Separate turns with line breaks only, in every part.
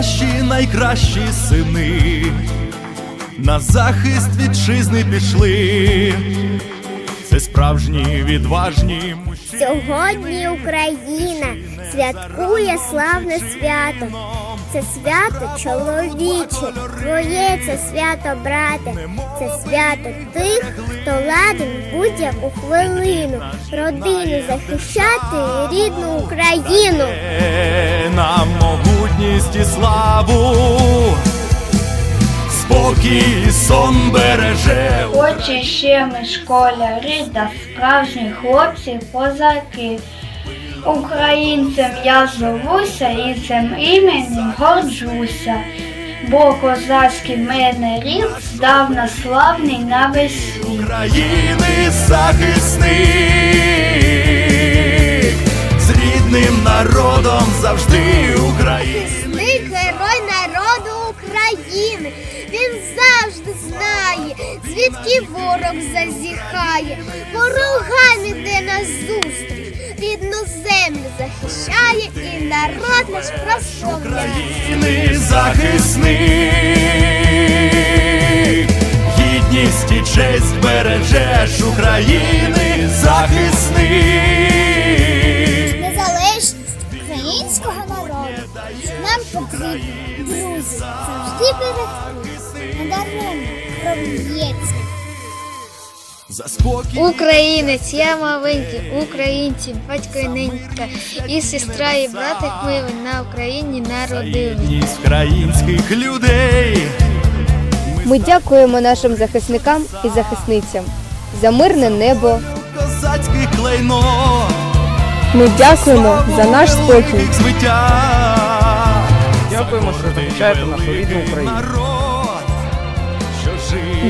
наші найкращі сини на захист вітчизни пішли. Це справжні відважні мужчини.
Сьогодні Україна святкує славне свято. Це свято чоловіче, твоє це свято, брате, це свято тих, хто ладен будь-яку хвилину родину захищати і рідну Україну.
Е, і славу, спокій і сон береже.
Очі ще ми школярі та справжні хлопці козаки. Українцем я зовуся і цим іменем горджуся, бо козацький мене рід здавна славний на весь світ.
України захисник, рідним народом завжди Україна.
Герой народу України. Він завжди знає, звідки ворог зазіхає, ворогам іде назустріч, рідну землю захищає і народ наш прославляє.
України захисник, гідність і честь бережеш України захисник.
Українець, я маленький, українці, батько і ненька, і сестра, і братик ми на Україні народили.
єдність українських людей.
Ми дякуємо нашим захисникам і захисницям за мирне небо.
Козацьке клейно.
Ми дякуємо за наш спокій.
Дякуємо, що захищаєте нашу рідну Україну.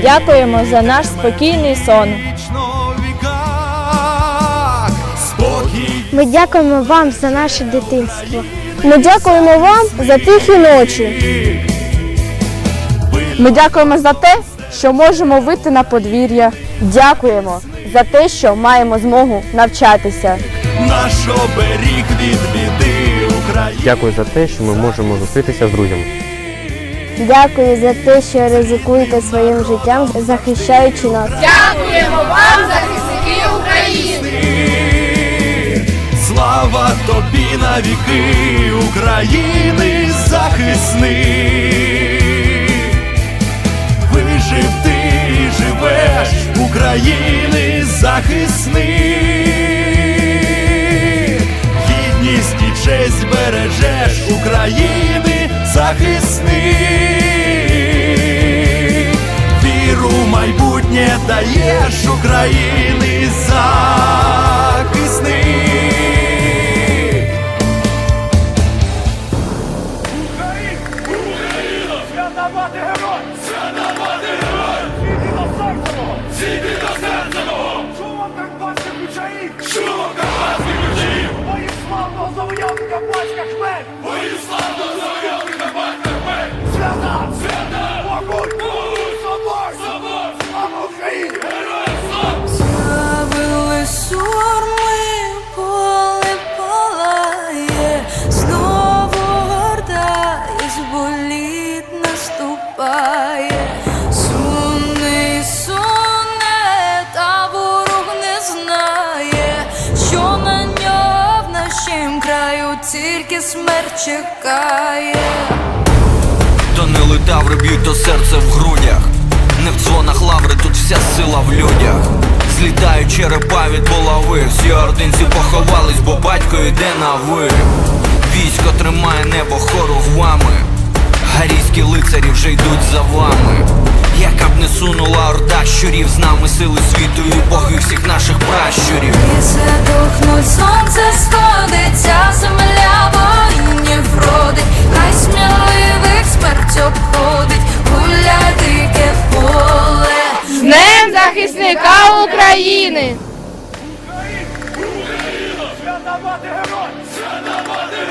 Дякуємо за наш спокійний сон.
Ми дякуємо вам за наше дитинство.
Ми дякуємо вам за тихі ночі. Ми дякуємо за те, що можемо вийти на подвір'я. Дякуємо за те, що маємо змогу навчатися.
наш оберіг від біди.
Дякую за те, що ми можемо зустрітися з друзями.
Дякую за те, що ризикуєте своїм життям, захищаючи нас. Дякуємо вам, захисники України!
Слава тобі на віки України захисник. Вижив ти і живеш України захисник. Віру майбутнє даєш України захисник.
Смерть чекає.
Тонили таври б'ють до серця в грудях. Не в дзвонах лаври, тут вся сила в людях. Злітають черепа від булави. Всі ординці поховались, бо батько йде на ви. Військо тримає небо хорувами. Гарійські лицарі вже йдуть за вами. Яка б не сунула орда щурів, з нами сили світу і боги всіх наших пращурів.
Ліси духнуть, сонце сходиться,
України! Україна! Свята мати
герой! Свята мати герой!